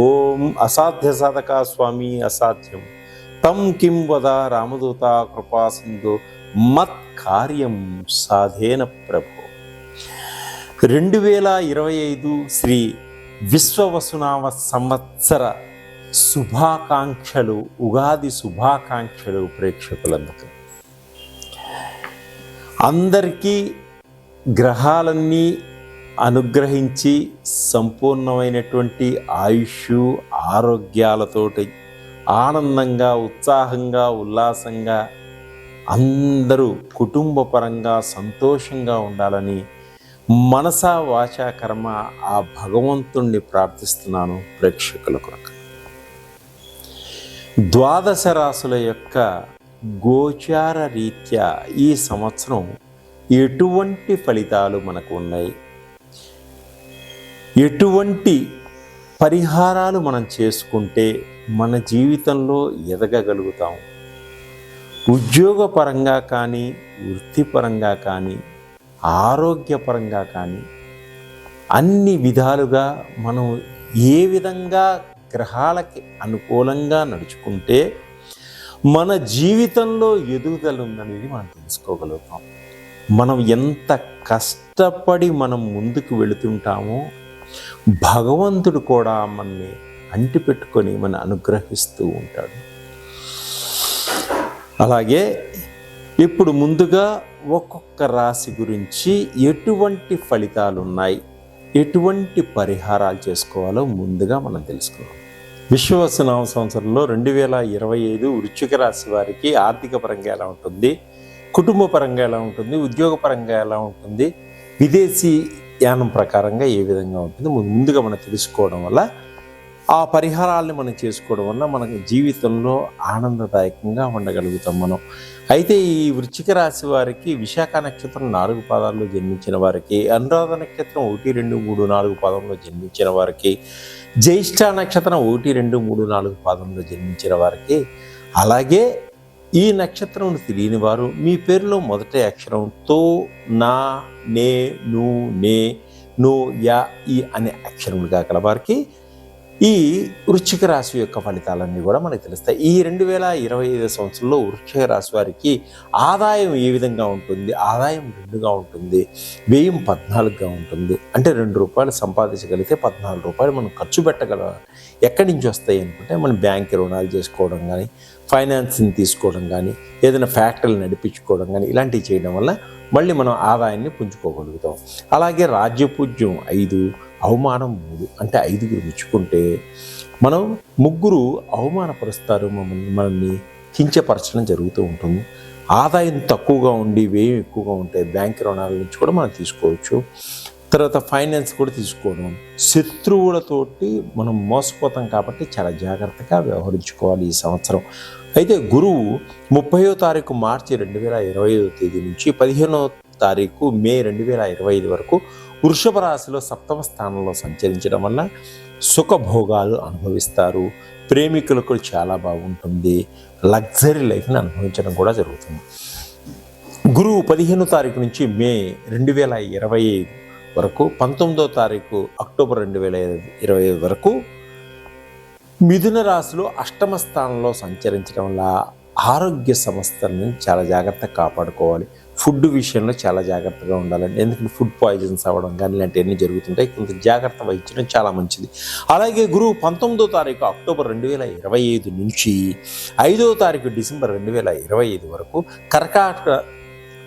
ఓం అసాధ్య సాధక స్వామి అసాధ్యం. తం కిం వద రామదూత కృపా సింధు మత్ కార్యం సాధేన ప్రభు. రెండు వేల ఇరవై ఐదు శ్రీ విశ్వవసునామ సంవత్సర శుభాకాంక్షలు ఉగాది శుభాకాంక్షలు ప్రేక్షకులందరూ అందరికీ గ్రహాలన్నీ అనుగ్రహించి సంపూర్ణమైనటువంటి ఆయుష్ ఆరోగ్యాలతోటి ఆనందంగా ఉత్సాహంగా ఉల్లాసంగా అందరూ కుటుంబపరంగా సంతోషంగా ఉండాలని మనసా వాచా కర్మ ఆ భగవంతుణ్ణి ప్రార్థిస్తున్నాను ప్రేక్షకుల కొరకు. ద్వాదశ రాసుల యొక్క గోచార రీత్యా ఈ సంవత్సరం ఎటువంటి ఫలితాలు మనకు ఉన్నాయి? ఎటువంటి పరిహారాలు మనం చేసుకుంటే మన జీవితంలో ఎదగగలుగుతాం? ఉద్యోగపరంగా కానీ వృత్తిపరంగా కానీ ఆరోగ్యపరంగా కానీ అన్ని విధాలుగా మనం ఏ విధంగా గ్రహాలకి అనుకూలంగా నడుచుకుంటే మన జీవితంలో ఎదుగుదల ఉందనేది మనం తెలుసుకోగలుగుతాం. మనం ఎంత కష్టపడి మనం ముందుకు వెళుతుంటామో భగవంతుడు కూడా మనల్ని అంటిపెట్టుకొని మన అనుగ్రహిస్తూ ఉంటాడు. అలాగే ఇప్పుడు ముందుగా ఒక్కొక్క రాశి గురించి ఎటువంటి ఫలితాలు ఉన్నాయి ఎటువంటి పరిహారాలు చేసుకోవాలో ముందుగా మనం తెలుసుకోవాలి విశ్వవసనామ సంవత్సరంలో రెండు వేల ఇరవై ఐదు వృశ్చిక రాశి వారికి ఆర్థిక పరంగా ఎలా ఉంటుంది? కుటుంబ పరంగా ఎలా ఉంటుంది? ఉద్యోగ పరంగా ఎలా ఉంటుంది? విదేశీ యానం ప్రకారంగా ఏ విధంగా ఉంటుంది ముందుగా మనం తెలుసుకోవడం వల్ల ఆ పరిహారాలను మనం చేసుకోవడం వల్ల మనకు జీవితంలో ఆనందదాయకంగా ఉండగలుగుతాం మనం. అయితే ఈ వృశ్చిక రాశి వారికి విశాఖ నక్షత్రం నాలుగు పాదాల్లో జన్మించిన వారికి అనురాధ నక్షత్రం ఒకటి రెండు మూడు నాలుగు పాదంలో జన్మించిన వారికి జ్యేష్ఠ నక్షత్రం ఒకటి రెండు మూడు నాలుగు పాదంలో జన్మించిన వారికి అలాగే ఈ నక్షత్రం తెలియని వారు మీ పేరులో మొదటి అక్షరం తో నా నే ను నే నో యా ఈ అనే అక్షరములుగా గల వారికి ఈ వృశ్చిక రాశి యొక్క ఫలితాలన్నీ కూడా మనకు తెలుస్తాయి. ఈ రెండు వేల ఇరవై ఐదు సంవత్సరంలో వృశ్చిక రాశి వారికి ఆదాయం ఏ విధంగా ఉంటుంది? ఆదాయం రెండుగా ఉంటుంది వ్యయం పద్నాలుగుగా ఉంటుంది. అంటే రెండు రూపాయలు సంపాదించగలిగితే పద్నాలుగు రూపాయలు మనం ఖర్చు పెట్టగల ఎక్కడి నుంచి వస్తాయి అనుకుంటే మనం బ్యాంక్ రుణాలు చేసుకోవడం కానీ ఫైనాన్సింగ్ తీసుకోవడం కానీ ఏదైనా ఫ్యాక్టరీలు నడిపించుకోవడం కానీ ఇలాంటివి చేయడం వల్ల మళ్ళీ మనం ఆదాయాన్ని పుంజుకోగలుగుతాం. అలాగే రాజ్యపూజ్యం ఐదు అవమానం మూడు అంటే ఐదుగురు మెచ్చుకుంటే మనం ముగ్గురు అవమానపరుస్తారు మమ్మల్ని మనల్ని కించపరచడం జరుగుతూ ఉంటుంది. ఆదాయం తక్కువగా ఉండి వ్యయం ఎక్కువగా ఉంటే బ్యాంక్ రుణాల నుంచి కూడా మనం తీసుకోవచ్చు. తర్వాత ఫైనాన్స్ కూడా తీసుకోవడం. శత్రువులతోటి మనం మోసపోతాం కాబట్టి చాలా జాగ్రత్తగా వ్యవహరించుకోవాలి ఈ సంవత్సరం. అయితే గురువు ముప్పయో తారీఖు మార్చి రెండు వేల ఇరవై ఐదో తేదీ నుంచి పదిహేనో తారీఖు మే రెండు వేల ఇరవై ఐదు వరకు వృషభ రాశిలో సప్తమ స్థానంలో సంచరించడం వల్ల సుఖభోగాలు అనుభవిస్తారు. ప్రేమికులకు చాలా బాగుంటుంది. లగ్జరీ లైఫ్ని అనుభవించడం కూడా జరుగుతుంది. గురువు పదిహేనో తారీఖు నుంచి మే రెండు వేల ఇరవై వరకు పంతొమ్మిదో తారీఖు అక్టోబర్ రెండు వేల ఇరవై ఐదు వరకు మిథున రాశిలో అష్టమ స్థానంలో సంచరించడం వల్ల ఆరోగ్య సమస్యలను చాలా జాగ్రత్తగా కాపాడుకోవాలి. ఫుడ్ విషయంలో చాలా జాగ్రత్తగా ఉండాలండి. ఎందుకంటే ఫుడ్ పాయిజన్స్ అవ్వడం కానీ ఇలాంటివన్నీ జరుగుతుంటాయి. కొంత జాగ్రత్త వహించడం చాలా మంచిది. అలాగే గురువు పంతొమ్మిదో తారీఖు అక్టోబర్ రెండు వేల ఇరవై ఐదు నుంచి ఐదో తారీఖు డిసెంబర్ రెండు వేల ఇరవై ఐదు వరకు కర్కాటక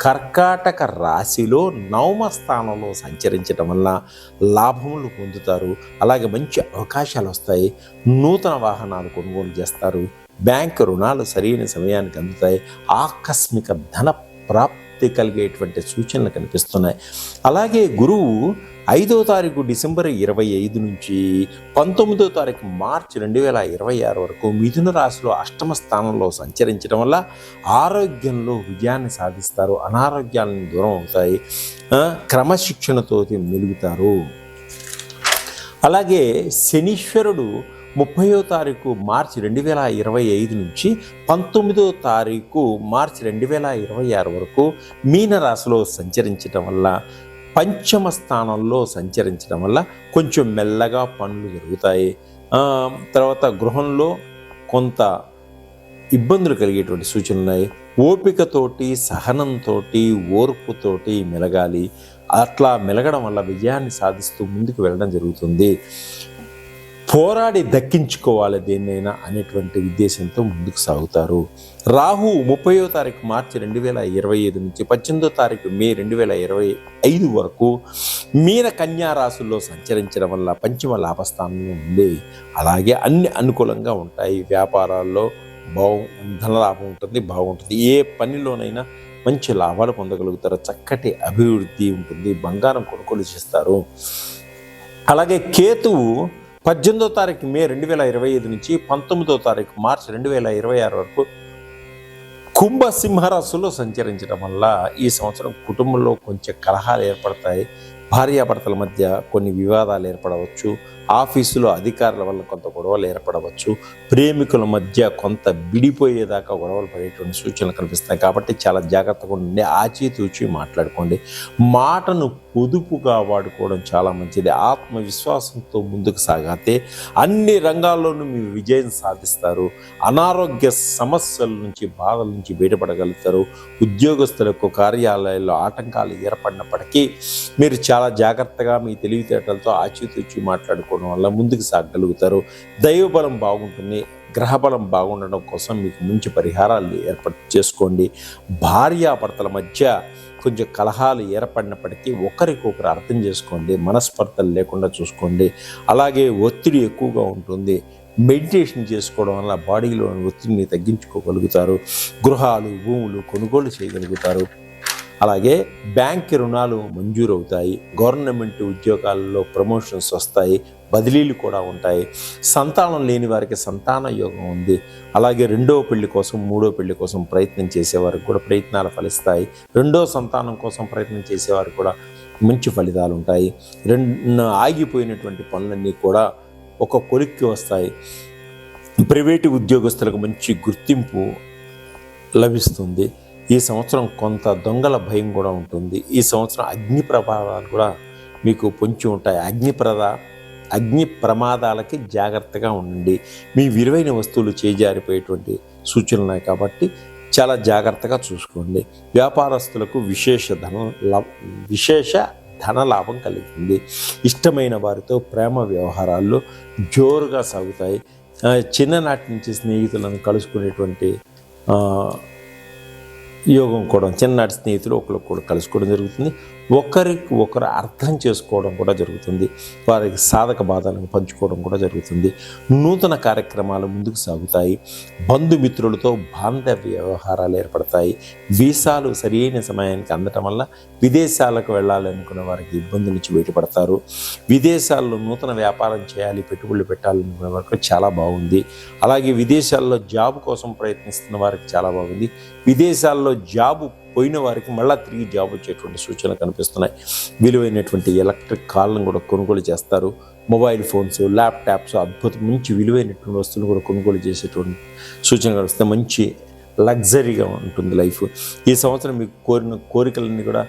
కర్కాటక రాశిలో నవమ స్థానంలో సంచరించడం వల్ల లాభములు పొందుతారు. అలాగే మంచి అవకాశాలు వస్తాయి. నూతన వాహనాలు కొనుగోలు చేస్తారు. బ్యాంక్ రుణాలు సరైన సమయానికి అందుతాయి. ఆకస్మిక ధన ప్రాప్తి సంతృప్తి కలిగేటువంటి సూచనలు కనిపిస్తున్నాయి. అలాగే గురువు ఐదో తారీఖు డిసెంబర్ ఇరవై ఐదు నుంచి పంతొమ్మిదో తారీఖు మార్చి రెండు వేల ఇరవై ఆరు వరకు మిథున రాశిలో అష్టమ స్థానంలో సంచరించడం వల్ల ఆరోగ్యంలో విజయాన్ని సాధిస్తారు. అనారోగ్యాలను దూరం అవుతాయి. క్రమశిక్షణతో మెలుగుతారు. అలాగే శనీశ్వరుడు ముప్పయో తారీఖు మార్చి రెండు వేల ఇరవై ఐదు నుంచి పంతొమ్మిదో తారీఖు మార్చి రెండు వేల ఇరవై ఆరు వరకు మీనరాశిలో సంచరించడం వల్ల పంచమ స్థానంలో సంచరించడం వల్ల కొంచెం మెల్లగా పనులు జరుగుతాయి. తర్వాత గృహంలో కొంత ఇబ్బందులు కలిగేటువంటి సూచనలు ఉన్నాయి. ఓపికతోటి సహనంతో ఓర్పుతోటి మెలగాలి. అట్లా మెలగడం వల్ల విజయాన్ని సాధిస్తూ ముందుకు వెళ్ళడం జరుగుతుంది. పోరాడి దక్కించుకోవాలి దేన్నైనా అనేటువంటి ఉద్దేశంతో ముందుకు సాగుతారు. రాహు ముప్పయో తారీఖు మార్చి రెండు వేల ఇరవై ఐదు నుంచి పద్దెనిమిదో తారీఖు మే రెండు వేల ఇరవై ఐదు వరకు మీన కన్యా రాశుల్లో సంచరించడం వల్ల పంచమ లాభస్థానంలో ఉంది అలాగే అన్ని అనుకూలంగా ఉంటాయి. వ్యాపారాల్లో బాగు ధనలాభం ఉంటుంది బాగుంటుంది. ఏ పనిలోనైనా మంచి లాభాలు పొందగలుగుతారు. చక్కటి అభివృద్ధి ఉంటుంది. బంగారం కొనుగోలు చేస్తారు. అలాగే కేతువు పద్దెనిమిదో తారీఖు మే రెండు వేల ఇరవై ఐదు నుంచి పంతొమ్మిదో తారీఖు మార్చి రెండు వేల ఇరవై ఆరు వరకు కుంభ సంచరించడం వల్ల ఈ సంవత్సరం కుటుంబంలో కొంచెం కలహాలు ఏర్పడతాయి. భార్యాభర్తల మధ్య కొన్ని వివాదాలు ఏర్పడవచ్చు. ఆఫీసులో అధికారుల వల్ల కొంత గొడవలు ఏర్పడవచ్చు. ప్రేమికుల మధ్య కొంత విడిపోయేదాకా గొడవలు పడేటువంటి సూచనలు కనిపిస్తాయి. కాబట్టి చాలా జాగ్రత్తగా ఉండండి. ఆచితూచి మాట్లాడుకోండి. మాటను పొదుపుగా వాడుకోవడం చాలా మంచిది. ఆత్మవిశ్వాసంతో ముందుకు సాగితే అన్ని రంగాల్లోనూ మీరు విజయం సాధిస్తారు. అనారోగ్య సమస్యల నుంచి బాధల నుంచి బయటపడగలుగుతారు. ఉద్యోగస్తులకు కార్యాలయాల్లో ఆటంకాలు ఏర్పడినప్పటికీ మీరు చాలా జాగ్రత్తగా మీ తెలివితేటలతో ఆచితూచి మాట్లాడుకోవడం వల్ల ముందుకు సాగగలుగుతారు. దైవబలం బాగుంటుంది. గ్రహబలం బాగుండడం కోసం మీకు మంచి పరిహారాలు ఏర్పాటు చేసుకోండి. భార్యాభర్తల మధ్య కొంచెం కలహాలు ఏర్పడినప్పటికీ ఒకరికొకరు అర్థం చేసుకోండి మనస్పర్ధలు లేకుండా చూసుకోండి. అలాగే ఒత్తిడి ఎక్కువగా ఉంటుంది. మెడిటేషన్ చేసుకోవడం వల్ల బాడీలోని ఒత్తిడిని తగ్గించుకోగలుగుతారు. గృహాలు భూములు కొనుగోలు చేయగలుగుతారు. అలాగే బ్యాంక్ రుణాలు మంజూరు అవుతాయి గవర్నమెంట్ ఉద్యోగాల్లో ప్రమోషన్స్ వస్తాయి. బదిలీలు కూడా ఉంటాయి. సంతానం లేని వారికి సంతాన యోగం ఉంది. అలాగే రెండో పెళ్ళి కోసం మూడో పెళ్ళి కోసం ప్రయత్నం చేసేవారికి కూడా ప్రయత్నాలు ఫలిస్తాయి. రెండో సంతానం కోసం ప్రయత్నం చేసేవారు కూడా మంచి ఫలితాలు ఉంటాయి. రెండు ఆగిపోయినటువంటి పనులన్నీ కూడా ఒక కొలిక్కి వస్తాయి. ప్రైవేటు ఉద్యోగస్తులకు మంచి గుర్తింపు లభిస్తుంది. ఈ సంవత్సరం కొంత దొంగల భయం కూడా ఉంటుంది. ఈ సంవత్సరం అగ్ని ప్రభావాలు కూడా మీకు పొంచి ఉంటాయి. అగ్ని ప్రదా అగ్ని ప్రమాదాలకి జాగ్రత్తగా ఉండండి మీ విలువైన వస్తువులు చేజారిపోయేటువంటి సూచనలు కాబట్టి చాలా జాగ్రత్తగా చూసుకోండి. వ్యాపారస్తులకు విశేష ధన విశేష ధన లాభం కలుగుతుంది ఇష్టమైన వారితో ప్రేమ వ్యవహారాల్లో జోరుగా సాగుతాయి. చిన్ననాటి నుంచి స్నేహితులను కలుసుకునేటువంటి యోగం కూడా చిన్ననాటి స్నేహితులు ఒకరికొకరు కలుసుకోవడం జరుగుతుంది. ఒకరికి ఒకరు అర్థం చేసుకోవడం కూడా జరుగుతుంది. వారికి సాధక బాధలను పంచుకోవడం కూడా జరుగుతుంది. నూతన కార్యక్రమాలు ముందుకు సాగుతాయి. బంధుమిత్రులతో బాంధవ్య వ్యవహారాలు ఏర్పడతాయి. వీసాలు సరైన సమయానికి అందటం వల్ల విదేశాలకు వెళ్ళాలనుకున్న వారికి ఇబ్బంది నుంచి బయటపడతారు. విదేశాల్లో నూతన వ్యాపారం చేయాలి పెట్టుబడులు పెట్టాలనుకునే వారికి చాలా బాగుంది. అలాగే విదేశాల్లో జాబ్ కోసం ప్రయత్నిస్తున్న వారికి చాలా బాగుంది. విదేశాల్లో జాబు పోయిన వారికి మళ్ళీ తిరిగి జాబ్ వచ్చేటువంటి సూచనలు కనిపిస్తున్నాయి. విలువైనటువంటి ఎలక్ట్రిక్ కార్లను కూడా కొనుగోలు చేస్తారు. మొబైల్ ఫోన్స్ ల్యాప్టాప్స్ అద్భుతం మంచి విలువైనటువంటి వస్తువులు కూడా కొనుగోలు చేసేటువంటి సూచనలు కనిపిస్తాయి. మంచి లగ్జరీగా ఉంటుంది లైఫ్. ఈ సంవత్సరం మీకు కోరిన కోరికలన్నీ కూడా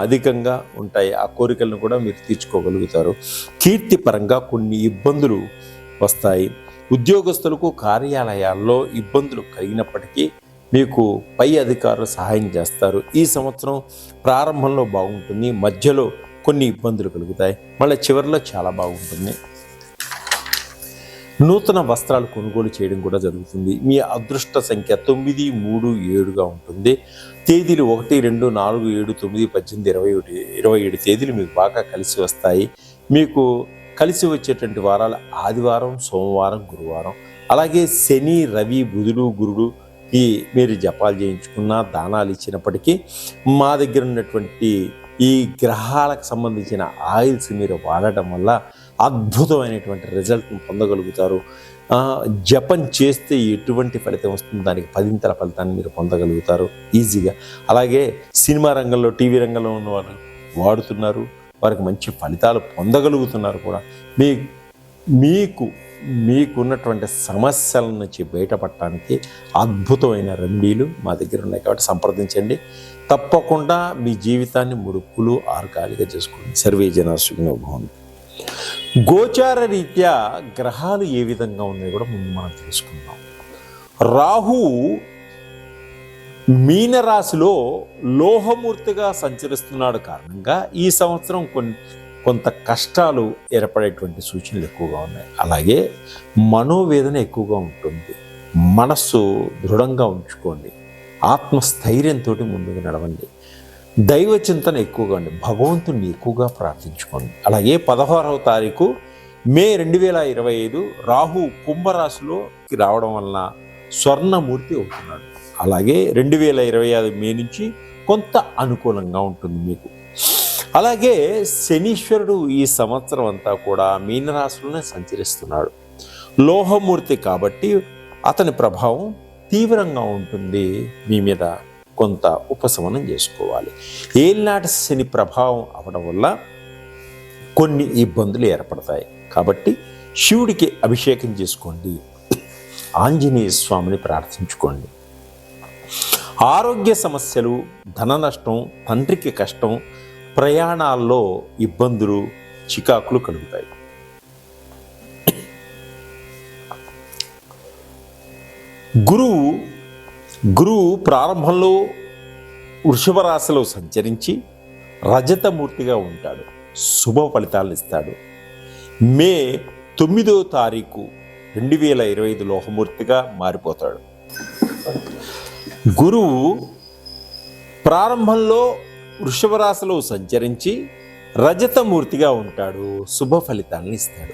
అధికంగా ఉంటాయి. ఆ కోరికలను కూడా మీరు తీర్చుకోగలుగుతారు. కీర్తిపరంగా కొన్ని ఇబ్బందులు వస్తాయి. ఉద్యోగస్తులకు కార్యాలయాల్లో ఇబ్బందులు కలిగినప్పటికీ మీకు పై అధికారులు సహాయం చేస్తారు. ఈ సంవత్సరం ప్రారంభంలో బాగుంటుంది. మధ్యలో కొన్ని ఇబ్బందులు కలుగుతాయి. మళ్ళీ చివరిలో చాలా బాగుంటుంది. నూతన వస్త్రాలు కొనుగోలు చేయడం కూడా జరుగుతుంది. మీ అదృష్ట సంఖ్య తొమ్మిది మూడు ఏడుగా ఉంటుంది. తేదీలు ఒకటి రెండు నాలుగు ఏడు తొమ్మిది పద్దెనిమిది ఇరవై ఒకటి ఇరవై ఏడు తేదీలు మీకు బాగా కలిసి వస్తాయి. మీకు కలిసి వచ్చేటువంటి వారాలు ఆదివారం సోమవారం గురువారం. అలాగే శని రవి బుధుడు గురుడు ఈ మీరు జపాలు చేయించుకున్నా దానాలు ఇచ్చినప్పటికీ మా దగ్గర ఉన్నటువంటి ఈ గ్రహాలకు సంబంధించిన ఆయిల్స్ మీరు వాడటం వల్ల అద్భుతమైనటువంటి రిజల్ట్ను పొందగలుగుతారు. జపం చేస్తే ఎటువంటి ఫలితం వస్తుంది దానికి పదింతల ఫలితాన్ని మీరు పొందగలుగుతారు. ఈజీగా. అలాగే సినిమా రంగంలో టీవీ రంగంలో ఉన్నవారు వాడుతున్నారు. వారికి మంచి ఫలితాలు పొందగలుగుతున్నారు కూడా. మీ మీకు మీకున్నటువంటి సమస్యల నుంచి బయటపడటానికి అద్భుతమైన రెమెడీలు మా దగ్గర ఉన్నాయి కాబట్టి సంప్రదించండి. తప్పకుండా మీ జీవితాన్ని ముడుపులు ఆర్గాలిగా చేసుకోండి సర్వే జన భవన్ గోచార రీత్యా గ్రహాలు ఏ విధంగా ఉన్నాయో కూడా ముందు మనం తెలుసుకుందాం. రాహు మీనరాశిలో లోహమూర్తిగా సంచరిస్తున్నాడు కారణంగా ఈ సంవత్సరం కొన్ని కొంత కష్టాలు ఏర్పడేటువంటి సూచనలు ఎక్కువగా ఉన్నాయి. అలాగే మనోవేదన ఎక్కువగా ఉంటుంది. మనస్సు దృఢంగా ఉంచుకోండి. ఆత్మస్థైర్యంతో ముందుకు నడవండి. దైవ చింతన ఎక్కువగా ఉండి భగవంతుని ఎక్కువగా ప్రార్థించుకోండి. అలాగే పదహారవ తారీఖు మే రెండు వేల ఇరవై ఐదు రాహు కుంభరాశిలోకి రావడం వలన స్వర్ణమూర్తి అవుతున్నాడు. అలాగే రెండు వేల ఇరవై ఐదు మే నుంచి కొంత అనుకూలంగా ఉంటుంది మీకు. అలాగే శనీశ్వరుడు ఈ సంవత్సరం అంతా కూడా మీనరాశులనే సంచరిస్తున్నాడు. లోహమూర్తి కాబట్టి అతని ప్రభావం తీవ్రంగా ఉంటుంది. మీ మీద కొంత ఉపశమనం చేసుకోవాలి. ఏలినాటి శని ప్రభావం అవడం వల్ల కొన్ని ఇబ్బందులు ఏర్పడతాయి. కాబట్టి శివుడికి అభిషేకం చేసుకోండి. ఆంజనేయ స్వామిని ప్రార్థించుకోండి. ఆరోగ్య సమస్యలు ధన నష్టం తండ్రికి కష్టం ప్రయాణాల్లో ఇబ్బందులు చికాకులు కలుగుతాయి. గురువు గురువు ప్రారంభంలో వృషభ రాశిలో సంచరించి రజతమూర్తిగా ఉంటాడు. శుభ ఫలితాలు ఇస్తాడు. మే తొమ్మిదో తారీఖు రెండు వేల ఇరవై ఐదు లోహమూర్తిగా మారిపోతాడు. గురువు ప్రారంభంలో వృషభ రాశిలో సంచరించి రజతమూర్తిగా ఉంటాడు. శుభ ఫలితాలను ఇస్తాడు.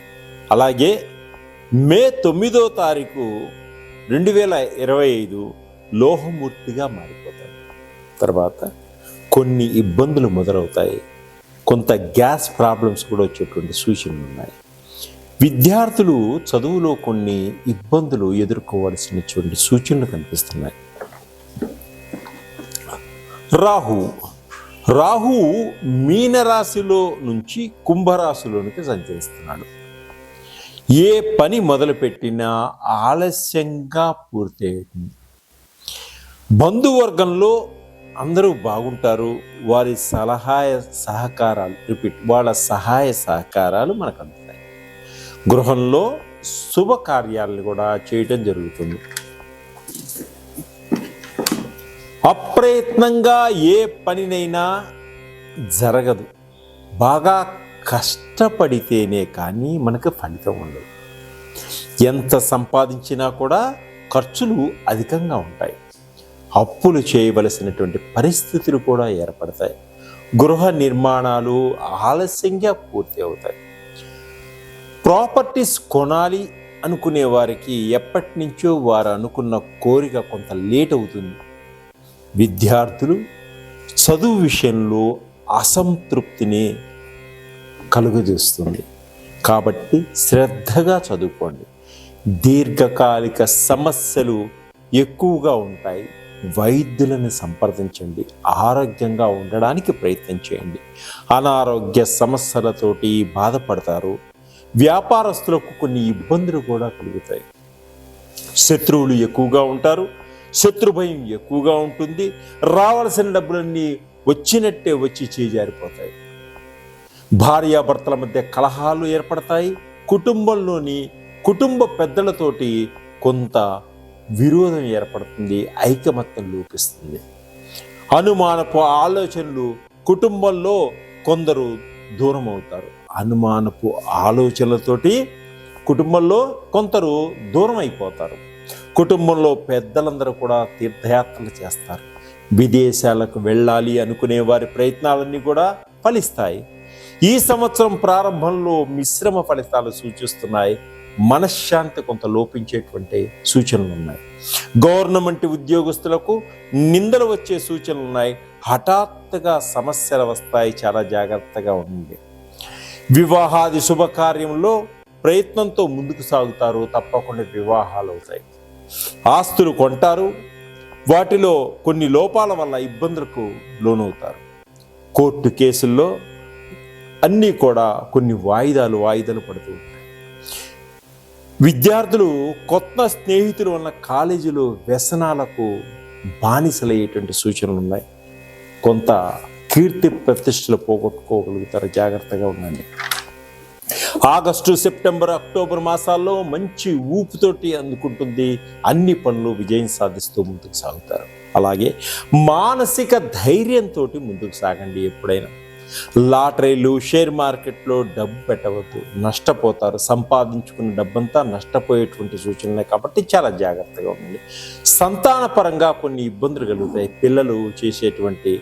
అలాగే మే తొమ్మిదో తారీఖు రెండు వేల ఇరవై ఐదు లోహమూర్తిగా మారిపోతాడు. తర్వాత కొన్ని ఇబ్బందులు మొదలవుతాయి. కొంత గ్యాస్ ప్రాబ్లమ్స్ కూడా వచ్చేటువంటి సూచనలు ఉన్నాయి. విద్యార్థులు చదువులో కొన్ని ఇబ్బందులు ఎదుర్కోవాల్సినటువంటి సూచనలు కనిపిస్తున్నాయి. రాహు రాహు మీనరాశిలో నుంచి కుంభరాశిలోనికి సంచరిస్తున్నాడు. ఏ పని మొదలుపెట్టినా ఆలస్యంగా పూర్తి బంధువర్గంలో అందరూ బాగుంటారు. వారి సలహాయ సహకారాలు రిపీట్ వాళ్ళ సహాయ సహకారాలు మనకు అందుతాయి. గృహంలో శుభకార్యాలను కూడా చేయటం జరుగుతుంది. అప్రయత్నంగా ఏ పనినైనా జరగదు. బాగా కష్టపడితేనే కానీ మనకు ఫలితం ఉండదు. ఎంత సంపాదించినా కూడా ఖర్చులు అధికంగా ఉంటాయి. అప్పులు చేయవలసినటువంటి పరిస్థితులు కూడా ఏర్పడతాయి. గృహ నిర్మాణాలు ఆలస్యంగా పూర్తి అవుతాయి. ప్రాపర్టీస్ కొనాలి అనుకునే వారికి ఎప్పటి నుంచో వారు అనుకున్న కోరిక కొంత లేట్ అవుతుంది. విద్యార్థులు చదువు విషయంలో అసంతృప్తిని కలుగజేస్తుంది. కాబట్టి శ్రద్ధగా చదువుకోండి. దీర్ఘకాలిక సమస్యలు ఎక్కువగా ఉంటాయి. వైద్యులను సంప్రదించండి. ఆరోగ్యంగా ఉండడానికి ప్రయత్నం చేయండి. అనారోగ్య సమస్యలతోటి బాధపడతారు. వ్యాపారస్తులకు కొన్ని ఇబ్బందులు కూడా కలుగుతాయి. శత్రువులు ఎక్కువగా ఉంటారు. శత్రు భయం ఎక్కువగా ఉంటుంది. రావాల్సిన డబ్బులన్నీ వచ్చినట్టే వచ్చి చేజారిపోతాయి. భార్యాభర్తల మధ్య కలహాలు ఏర్పడతాయి. కుటుంబంలోని కుటుంబ పెద్దలతోటి కొంత విరోధం ఏర్పడుతుంది ఐకమత్యం లోపిస్తుంది. అనుమానపు ఆలోచనలు కుటుంబంలో కొందరు దూరం అవుతారు అనుమానపు ఆలోచనలతోటి కుటుంబంలో కొందరు దూరం అయిపోతారు కుటుంబంలో పెద్దలందరూ కూడా తీర్థయాత్రలు చేస్తారు. విదేశాలకు వెళ్ళాలి అనుకునే వారి ప్రయత్నాలన్నీ కూడా ఫలిస్తాయి. ఈ సంవత్సరం ప్రారంభంలో మిశ్రమ ఫలితాలు సూచిస్తున్నాయి. మనశ్శాంతి కొంత లోపించేటువంటి సూచనలు ఉన్నాయి. గవర్నమెంట్ ఉద్యోగస్తులకు నిందలు వచ్చే సూచనలు ఉన్నాయి. హఠాత్తుగా సమస్యలు వస్తాయి. చాలా జాగ్రత్తగా ఉండండి. వివాహాది శుభకార్యంలో ప్రయత్నంతో ముందుకు సాగుతారు. తప్పకుండా వివాహాలు అవుతాయి. ఆస్తులు కొంటారు వాటిలో కొన్ని లోపాల వల్ల ఇబ్బందులకు లోనవుతారు. కోర్టు కేసుల్లో అన్నీ కూడా కొన్ని వాయిదాలు వాయిదాలు పడుతూ ఉంటాయి. విద్యార్థులు కొత్త స్నేహితులు ఉన్న కాలేజీలో వ్యసనాలకు బానిసలయ్యేటువంటి సూచనలు ఉన్నాయి. కొంత కీర్తి ప్రతిష్టలు పోగొట్టుకోగలుగుతారు జాగ్రత్తగా ఉండండి. ఆగస్టు సెప్టెంబర్ అక్టోబర్ మాసాల్లో మంచి ఊపుతోటి అందుకుంటుంది. అన్ని పనులు విజయం సాధిస్తూ ముందుకు సాగుతారు. అలాగే మానసిక ధైర్యంతో ముందుకు సాగండి ఎప్పుడైనా. లాటరీలు షేర్ మార్కెట్లో డబ్బు పెట్టవద్దు. నష్టపోతారు. సంపాదించుకున్న డబ్బంతా నష్టపోయేటువంటి సూచనలే కాబట్టి చాలా జాగ్రత్తగా ఉండండి. సంతానపరంగా కొన్ని ఇబ్బందులు కలుగుతాయి. పిల్లలు చేసేటువంటి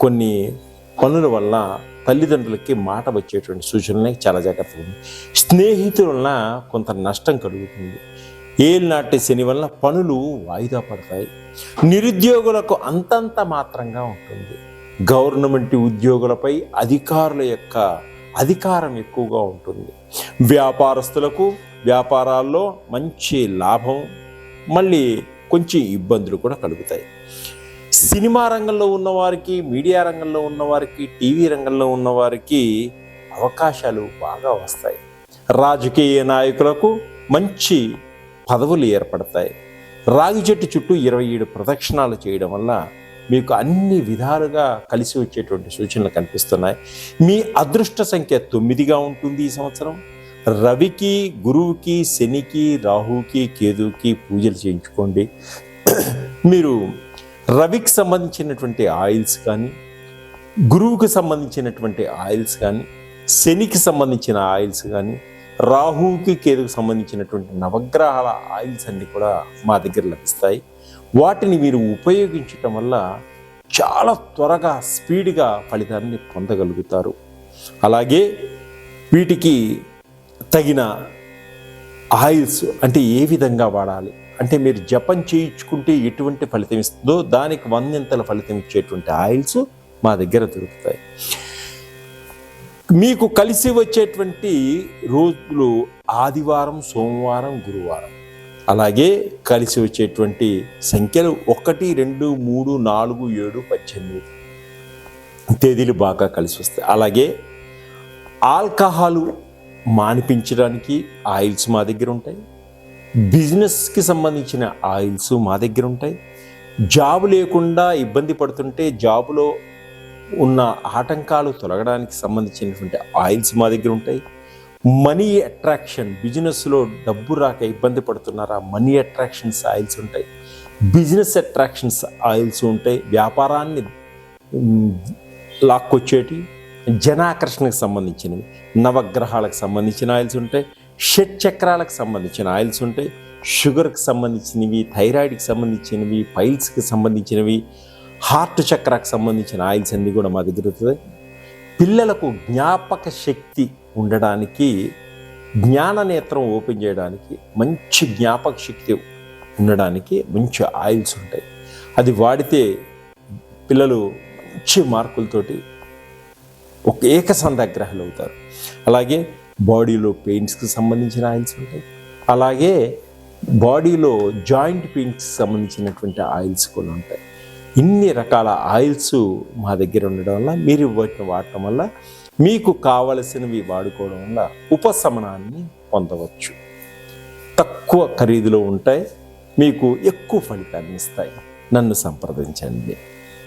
కొన్ని పనుల వల్ల తల్లిదండ్రులకి మాట వచ్చేటువంటి సూచనలే చాలా జాగ్రత్తగా ఉంది. స్నేహితుల వలన కొంత నష్టం కలుగుతుంది. ఏలినాటి శని వల్ల పనులు వాయిదా పడతాయి. నిరుద్యోగులకు అంతంత మాత్రంగా ఉంటుంది. గవర్నమెంట్ ఉద్యోగులపై అధికారుల యొక్క అధికారం ఎక్కువగా ఉంటుంది. వ్యాపారస్తులకు వ్యాపారాల్లో మంచి లాభం మళ్ళీ కొంచెం ఇబ్బందులు కూడా కలుగుతాయి. సినిమా రంగంలో ఉన్నవారికి మీడియా రంగంలో ఉన్నవారికి టీవీ రంగంలో ఉన్నవారికి అవకాశాలు బాగా వస్తాయి. రాజకీయ నాయకులకు మంచి పదవులు ఏర్పడతాయి. రాగి చెట్టు చుట్టూ ఇరవై ఏడు ప్రదక్షిణాలు చేయడం వల్ల మీకు అన్ని విధాలుగా కలిసి వచ్చేటువంటి సూచనలు కనిపిస్తున్నాయి. మీ అదృష్ట సంఖ్య తొమ్మిదిగా ఉంటుంది ఈ సంవత్సరం. రవికి గురువుకి శనికి రాహుకి కేతువుకి పూజలు చేయించుకోండి. మీరు రవికి సంబంధించినటువంటి ఆయిల్స్ కానీ గురువుకి సంబంధించినటువంటి ఆయిల్స్ కానీ శనికి సంబంధించిన ఆయిల్స్ కానీ రాహుకి కేతుకు సంబంధించినటువంటి నవగ్రహాల ఆయిల్స్ అన్నీ కూడా మా దగ్గర లభిస్తాయి. వాటిని మీరు ఉపయోగించటం వల్ల చాలా త్వరగా స్పీడ్గా ఫలితాన్ని పొందగలుగుతారు. అలాగే వీటికి తగిన ఆయిల్స్ అంటే ఏ విధంగా వాడాలి? అంటే మీరు జపం చేయించుకుంటే ఎటువంటి ఫలితం ఇస్తుందో దానికి వందెంతల ఫలితం ఇచ్చేటువంటి ఆయిల్స్ మా దగ్గర దొరుకుతాయి. మీకు కలిసి వచ్చేటువంటి రోజులు ఆదివారం సోమవారం గురువారం. అలాగే కలిసి వచ్చేటువంటి సంఖ్యలు ఒకటి రెండు మూడు నాలుగు ఏడు పద్దెనిమిది తేదీలు బాగా కలిసి వస్తాయి. అలాగే ఆల్కహాలు మానిపించడానికి ఆయిల్స్ మా దగ్గర ఉంటాయి. బిజినెస్కి సంబంధించిన ఆయిల్స్ మా దగ్గర ఉంటాయి. జాబ్ లేకుండా ఇబ్బంది పడుతుంటే జాబులో ఉన్న ఆటంకాలు తొలగడానికి సంబంధించినటువంటి ఆయిల్స్ మా దగ్గర ఉంటాయి. మనీ అట్రాక్షన్ బిజినెస్లో డబ్బు రాక ఇబ్బంది పడుతున్నారా మనీ అట్రాక్షన్స్ ఆయిల్స్ ఉంటాయి. బిజినెస్ అట్రాక్షన్స్ ఆయిల్స్ ఉంటాయి. వ్యాపారాన్ని లాక్కొచ్చేటి జనాకర్షణకు సంబంధించినవి నవగ్రహాలకు సంబంధించిన ఆయిల్స్ ఉంటాయి. షట్ చక్రాలకు సంబంధించిన ఆయిల్స్ ఉంటాయి. షుగర్కి సంబంధించినవి థైరాయిడ్కి సంబంధించినవి పైల్స్కి సంబంధించినవి హార్ట్ చక్రాకు సంబంధించిన ఆయిల్స్ అన్నీ కూడా మా దగ్గర దొరుకుతాయి. పిల్లలకు జ్ఞాపక శక్తి ఉండడానికి జ్ఞాన నేత్రం ఓపెన్ చేయడానికి మంచి జ్ఞాపక శక్తి ఉండడానికి మంచి ఆయిల్స్ ఉంటాయి. అది వాడితే పిల్లలు మంచి మార్కులతోటి ఒక ఏకసంధాగ్రహాలు అవుతారు అలాగే బాడీలో పెయిన్స్కి సంబంధించిన ఆయిల్స్ ఉంటాయి. అలాగే బాడీలో జాయింట్ పెయిన్స్కి సంబంధించినటువంటి ఆయిల్స్ కూడా ఉంటాయి. ఇన్ని రకాల ఆయిల్స్ మా దగ్గర ఉండడం వల్ల మీరు వాటిని వాడటం వల్ల మీకు కావలసినవి వాడుకోవడం వల్ల ఉపశమనాన్ని పొందవచ్చు. తక్కువ ఖరీదులో ఉంటాయి. మీకు ఎక్కువ ఫలితాన్ని ఇస్తాయి. నన్ను సంప్రదించండి.